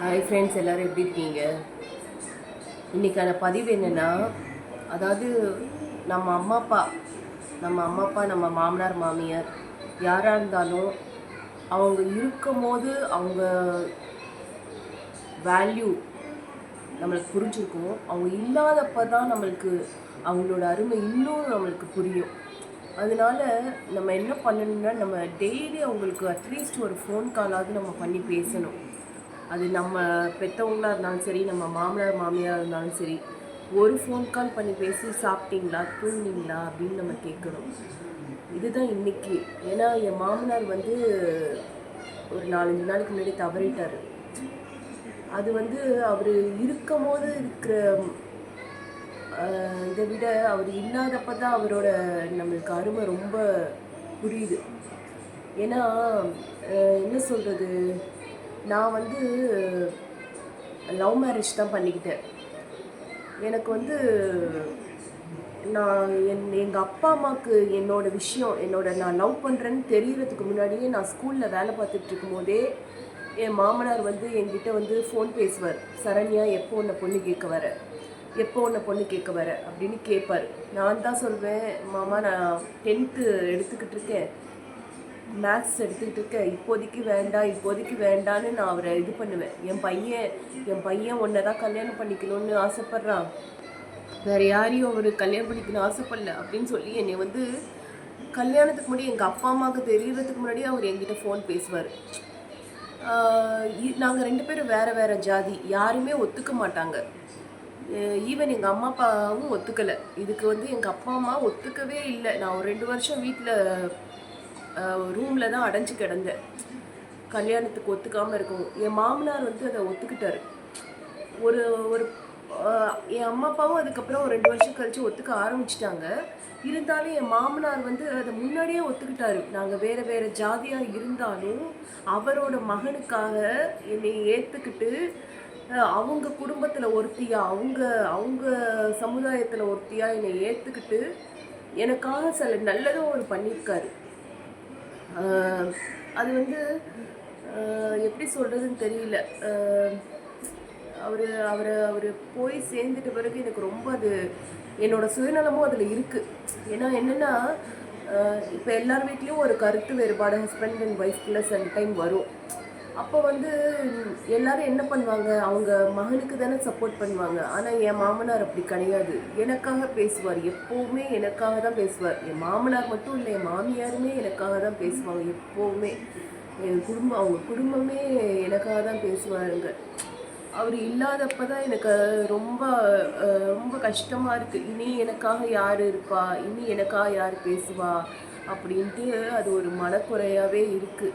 Hi friends எல்லோரும் எப்படி இருக்கீங்க? இன்றைக்கான பதிவு என்னென்னா அதாவது நம்ம அம்மா அப்பா நம்ம அம்மா அப்பா நம்ம மாமனார் மாமியார் யாராக இருந்தாலும் அவங்க இருக்கும் போது அவங்க வேல்யூ நம்மளுக்கு புரிஞ்சிருக்கும். அவங்க இல்லாதப்போ தான் நம்மளுக்கு அவங்களோட அருமை இன்னும் நம்மளுக்கு புரியும். அதனால நம்ம என்ன பண்ணணும்னா நம்ம டெய்லி அவங்களுக்கு அட்லீஸ்ட் ஒரு ஃபோன் காலாவது நம்ம பண்ணி பேசணும். அது நம்ம பெற்றவங்களாக இருந்தாலும் சரி நம்ம மாமனார் மாமியாராக இருந்தாலும் சரி ஒரு ஃபோன் கால் பண்ணி பேசி சாப்பிட்டீங்களா தூங்கினீங்களா அப்படின்னு நம்ம கேட்கணும். இதுதான் இன்றைக்கி ஏன்னா என் மாமனார் வந்து ஒரு நாலஞ்சு நாளைக்கு முன்னாடி தவறிட்டார். அது வந்து அவர் இருக்கும் போது இருக்கிற இதை விட அவர் இல்லாதப்ப தான் அவரோட நம்மளுக்கு அருமை ரொம்ப புரியுது. ஏன்னா என்ன சொல்கிறது நான் வந்து லவ் மேரேஜ் தான் பண்ணிக்கிட்டேன். எனக்கு வந்து நான் என் எங்கள் அப்பா அம்மாவுக்கு என்னோடய விஷயம் என்னோட நான் லவ் பண்ணுறேன்னு தெரியறதுக்கு முன்னாடியே நான் ஸ்கூலில் வேலை பார்த்துட்டு இருக்கும்போதே என் மாமனார் வந்து என்கிட்ட வந்து ஃபோன் பேசுவார். சரண்யா எப்போ உன்னை பொண்ணு கேட்க வர? எப்போ உன்னை பொண்ணு கேட்க வர? அப்படின்னு கேட்பார். நான் தான் சொல்வேன் மாமா நான் டென்த்து எடுத்துக்கிட்டு இருக்கேன். மேக்ஸ் எடுத்துக்கிட்டு இருக்க இப்போதைக்கு வேண்டாம் இப்போதைக்கு வேண்டான்னு நான் அவரை இது பண்ணுவேன். என் பையன் என் பையன் ஒன்றை தான் கல்யாணம் பண்ணிக்கணும்னு ஆசைப்பட்றான். வேறு யாரையும் அவர் கல்யாணம் பண்ணிக்கணும் ஆசைப்படல அப்படின்னு சொல்லி என்னை வந்து கல்யாணத்துக்கு முன்னாடி எங்கள் அப்பா அம்மாவுக்கு தெரியறதுக்கு முன்னாடி அவர் என்கிட்ட ஃபோன் பேசுவார். நாங்கள் ரெண்டு பேரும் வேறு வேறு ஜாதி. யாருமே ஒத்துக்க மாட்டாங்க. ஈவன் எங்கள் அம்மா அப்பாவும் ஒத்துக்கலை. இதுக்கு வந்து எங்கள் அப்பா அம்மா ஒத்துக்கவே இல்லை. நான் ஒரு ரெண்டு வருஷம் வீட்டில் ரூமில் தான் அடைஞ்சு கிடந்தேன். கல்யாணத்துக்கு ஒத்துக்காமல் இருக்கும் என் மாமனார் வந்து அதை ஒத்துக்கிட்டாரு. ஒரு ஒரு என் அம்மா அப்பாவும் அதுக்கப்புறம் ஒரு ரெண்டு வருஷம் கழித்து ஒத்துக்க ஆரம்பிச்சிட்டாங்க. இருந்தாலும் என் மாமனார் வந்து அதை முன்னாடியே ஒத்துக்கிட்டாரு. நாங்கள் வேறு வேறு ஜாதியாக இருந்தாலும் அவரோட மகனுக்காக என்னை ஏற்றுக்கிட்டு அவங்க குடும்பத்தில் ஒருத்தியாக அவங்க அவங்க சமுதாயத்தில் ஒருத்தியாக என்னை ஏற்றுக்கிட்டு எனக்காக சில நல்லதும் அவர் பண்ணியிருக்காரு. அது வந்து எப்படி சொல்கிறதுன்னு தெரியல. அவர் அவரை அவர் போய் சேர்ந்துட்ட பிறகு எனக்கு ரொம்ப அது என்னோடய சுயநலமும் அதில் இருக்குது ஏன்னா என்னென்னா இப்போ எல்லார் வீட்லேயும் ஒரு கருத்து வேறுபாடு ஹஸ்பண்ட் அண்ட் ஒய்ஃப்குள்ளே சம்டைம் டைம் வரும். அப்போ வந்து எல்லாரும் என்ன பண்ணுவாங்க? அவங்க மகனுக்கு தானே சப்போர்ட் பண்ணுவாங்க. ஆனால் என் மாமனார் அப்படி கிடையாது. எனக்காக பேசுவார். எப்போவுமே எனக்காக தான் பேசுவார். என் மாமனார் மட்டும் இல்லை என் மாமியாருமே எனக்காக தான் பேசுவாங்க. எப்போவுமே. என் குடும்பம் அவங்க குடும்பமே எனக்காக தான் பேசுவாருங்க அவர் இல்லாதப்ப தான் எனக்கு ரொம்ப ரொம்ப கஷ்டமாக இருக்குது இனி எனக்காக யார் இருப்பா? இனி எனக்காக யார் பேசுவா? அப்படின்ட்டு அது ஒரு மனக்குறையாகவே இருக்குது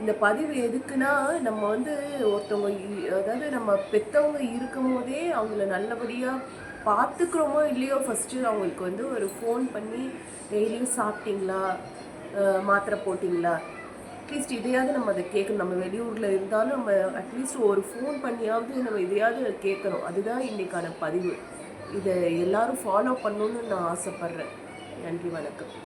இந்த பதிவு எதுக்குன்னா நம்ம வந்து ஒருத்தவங்க அதாவது நம்ம பெற்றவங்க இருக்கும் போதே அவங்கள நல்லபடியாக பார்த்துக்கிறோமோ இல்லையோ ஃபஸ்ட்டு அவங்களுக்கு வந்து ஒரு ஃபோன் பண்ணி டெய்லியும் சாப்பிட்டீங்களா? மாத்திரை போட்டிங்களா? அட்லீஸ்ட் இதையாவது நம்ம அதை கேட்கணும் நம்ம வெளியூரில் இருந்தாலும் நம்ம அட்லீஸ்ட் ஒரு ஃபோன் பண்ணியாவது நம்ம இதையாவது கேட்கணும் அதுதான் இன்றைக்கான பதிவு. இதை எல்லோரும் ஃபாலோ பண்ணணுன்னு நான் ஆசைப்பட்றேன். நன்றி வணக்கம்.